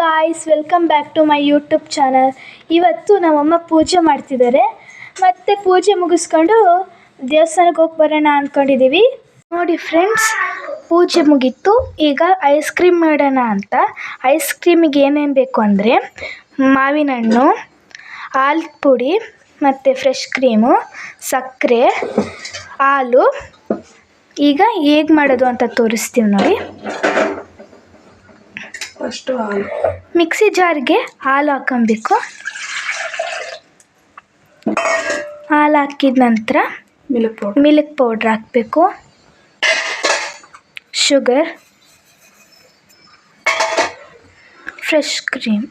Guys welcome back to my YouTube channel ಇವತ್ತು ನಮ್ಮಮ್ಮ ಪೂಜೆ ಮಾಡ್ತಿದ್ದಾರೆ. ಮತ್ತು ಪೂಜೆ ಮುಗಿಸ್ಕೊಂಡು ದೇವಸ್ಥಾನಕ್ಕೆ ಹೋಗಿ ಬರೋಣ ಅಂದ್ಕೊಂಡಿದ್ದೀವಿ ನೋಡಿ ಫ್ರೆಂಡ್ಸ್ ಪೂಜೆ ಮುಗೀತು. ಈಗ ಐಸ್ ಕ್ರೀಮ್ ಮಾಡೋಣ ಅಂತ. ಐಸ್ ಕ್ರೀಮಿಗೆ ಏನೇನು ಬೇಕು ಅಂದರೆ ಮಾವಿನ ಹಣ್ಣು ಹಾಲು ಪುಡಿ, ಮತ್ತು ಫ್ರೆಶ್ ಕ್ರೀಮು ಸಕ್ಕರೆ, ಹಾಲು. ಈಗ ಹೇಗೆ ಮಾಡೋದು ಅಂತ ತೋರಿಸ್ತೀವಿ ನೋಡಿ. ಫಸ್ಟು ಹಾಲು. ಮಿಕ್ಸಿ ಜಾರ್ಗೆ ಹಾಲು ಹಾಕೊಬೇಕು. ಹಾಲು ಹಾಕಿದ ನಂತರ ಮಿಲ್ಕ್ ಪೌಡರ್. ಮಿಲ್ಕ್ ಪೌಡ್ರ್ ಹಾಕಬೇಕು. ಶುಗರ್. Fresh cream.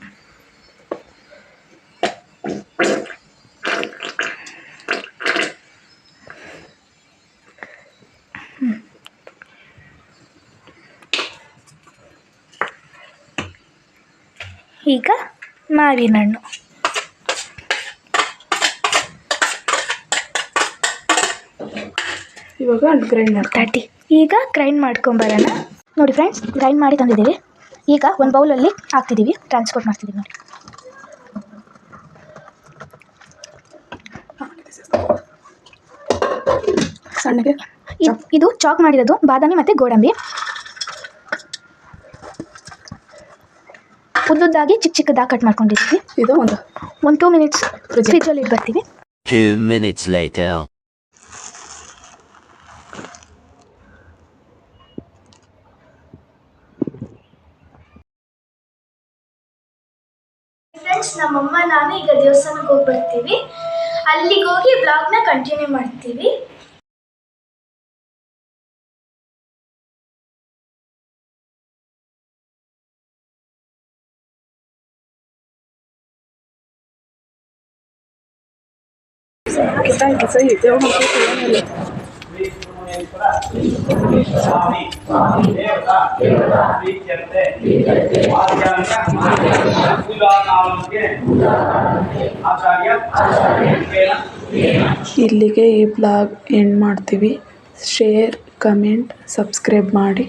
ಈಗ ಮಾವಿನ ಹಣ್ಣು ಇವಾಗ ಗ್ರೈಂಡ್ ಮಾಡ್ತಾಟಿ ಈಗ ಗ್ರೈಂಡ್ ಮಾಡ್ಕೊಂಬರೋಣ ನೋಡಿ ಫ್ರೆಂಡ್ಸ್ ಗ್ರೈಂಡ್ ಮಾಡಿ ತಂದಿದ್ದೀವಿ. ಈಗ ಒಂದು ಬೌಲಲ್ಲಿ ಹಾಕ್ತಿದ್ದೀವಿ. ಟ್ರಾನ್ಸ್ಪೋರ್ಟ್ ಮಾಡ್ತಿದ್ದೀವಿ ನೋಡಿ. ಸಣ್ಣಗೆ ಇದು ಚಾಕ್ ಮಾಡಿರೋದು ಬಾದಾಮಿ ಮತ್ತು ಗೋಡಂಬಿ. ಉದ್ದುದ್ದಾಗಿ ಚಿಕ್ಕ ಚಿಕ್ಕದಾಗಿ ಕಟ್ ಮಾಡ್ಕೊಂಡಿದ್ದೀವಿ. ಇದು ಒಂದು ಒನ್ ಟೂ ಮಿನಿಟ್ಸ್ ಫ್ರಿಜ್ ಫ್ರಿಜ್ಜಲ್ಲಿ ಇಟ್ಬರ್ತೀವಿ ಟೂ ಮಿನಿಟ್ಸ್ later. ಫ್ರೆಂಡ್ಸ್ ನಮ್ಮಮ್ಮ ನಾನು ಈಗ ದೇವಸ್ಥಾನಕ್ಕೆ ಹೋಗಿ ಬರ್ತೀವಿ ಅಲ್ಲಿಗೆ ಹೋಗಿ ಬ್ಲಾಗ್ನ ಕಂಟಿನ್ಯೂ ಮಾಡ್ತೀವಿ. ಕಿತ್ತ ಕಿಸ ಇದೆ ಏನಿಲ್ಲ ಇಲ್ಲಿಗೆ ಈ ಬ್ಲಾಗ್ ಎಂಡ್ ಮಾಡ್ತೀವಿ. ಶೇರ್ ಕಮೆಂಟ್ ಸಬ್ಸ್ಕ್ರೈಬ್ ಮಾಡಿ.